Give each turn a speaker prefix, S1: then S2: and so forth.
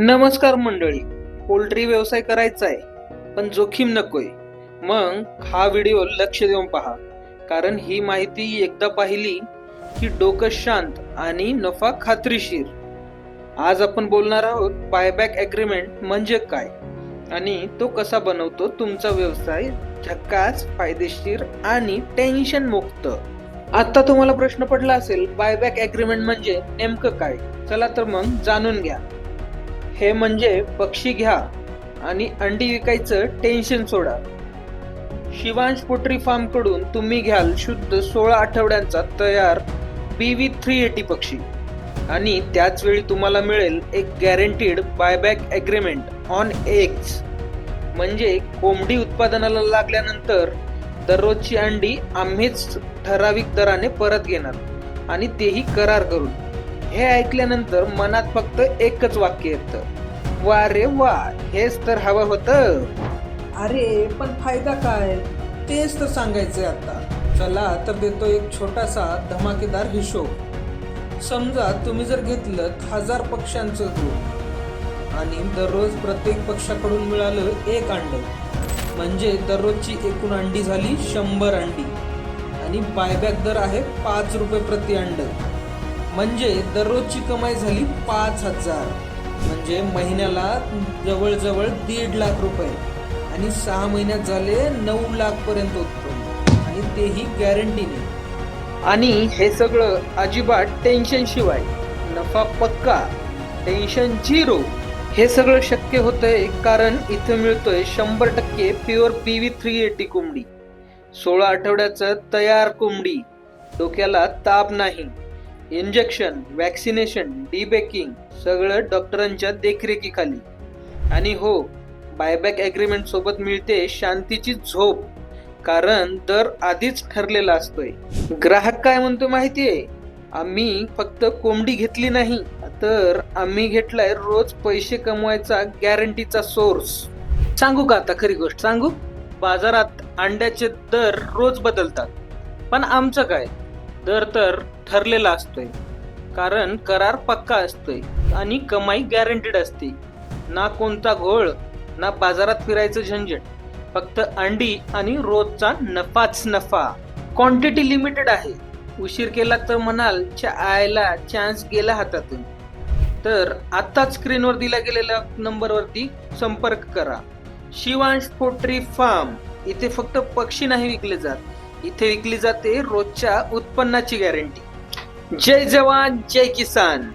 S1: नमस्कार मंडळी. पोल्ट्री व्यवसाय करायचा आहे पण जोखीम नकोय. मग हा व्हिडिओ लक्ष देऊन पहा. कारण ही माहिती एकदा पाहिली की डोकं शांत आणि नफा खात्रीशीर. आज आपण बोलणार आहोत बायबॅक अग्रीमेंट म्हणजे काय? आणि तो कसा बनवतो तुमचा व्यवसाय? झक्काच फायदेशीर आणि टेन्शन मुक्त. आता तुम्हाला प्रश्न पडला असेल बायबॅक अग्रीमेंट म्हणजे नेमकं काय? चला तर मग जाणून घ्या. हे म्हणजे पक्षी घ्या आणि अंडी विकायचं टेन्शन सोडा. शिवांश पोट्री फार्मकडून तुम्ही घ्याल शुद्ध सोळा आठवड्यांचा तयार बीव्ही थ्री एटी पक्षी. आणि त्याच वेळी तुम्हाला मिळेल एक guaranteed buyback agreement on eggs म्हणजे कोंबडी उत्पादनाला लागल्यानंतर दररोजची अंडी आम्हीच ठराविक दराने परत घेणार आणि तेही करार करून. हे ऐकल्यानंतर मनात फक्त एकच वाक्य येतं. वा रे वा हेच तर हवं होतं. अरे पण फायदा काय? तेच तर सांगायचंय आता. चला तर देतो एक छोटासा धमाकेदार हिशोब. समजा तुम्ही जर घेतलं हजार पक्ष्यांचं दूध आणि दररोज प्रत्येक पक्षाकडून मिळालं एक अंड म्हणजे दररोजची एकूण अंडी झाली शंभर अंडी आणि बायबॅक दर आहे पाच रुपये प्रति अंड. म्हणजे दररोजची कमाई झाली पाच हजार. म्हणजे महिन्याला जवळजवळ दीड लाख रुपये. आणि सहा महिन्यात झाले नऊ लाख पर्यंत उत्पन्न. आणि तेही गॅरंटीने आणि हे सगळं अजिबात टेन्शन शिवाय नफा पक्का टेन्शन झिरो हे सगळं शक्य होतंय कारण इथं मिळतोय शंभर टक्के pure P V three eighty कोंबडी. सोळा आठवड्याचं तयार कोंबडी. डोक्याला ताप नाही. इंजेक्शन वॅक्सिनेशन डीबेकिंग सगळं डॉक्टरांच्या देखरेखीखाली. आणि हो बायबॅक अग्रीमेंट सोबत मिळते शांतीची झोप कारण दर आधीच ठरलेला असतोय. ग्राहक काय म्हणतो माहितीये? आम्ही फक्त कोंबडी घेतली नाही तर आम्ही घेतलाय रोज पैसे कमवायचा गॅरंटीचा सोर्स. सांगू का आता खरी गोष्ट? सांगू? बाजारात अंड्याचे दर रोज बदलतात. पण आमचं काय? दर तर ठरलेला असतोय. कारण करार पक्का असतोय आणि कमाई गॅरंटीड असते. ना कोणता घोळ ना बाजारात फिरायचं झंझट फक्त अंडी आणि रोजचा नफाच नफा. क्वांटिटी लिमिटेड आहे. उशीर केला तर म्हणाल च्या आयला चान्स गेला हातातून. तर आत्ताच स्क्रीनवर दिल्या गेलेल्या नंबरवरती संपर्क करा. शिवांश पोट्री फार्म इथे फक्त पक्षी नाही विकले जात. इथे विकली जाते रोजच्या उत्पन्नाची guarantee जय जवान जय किसान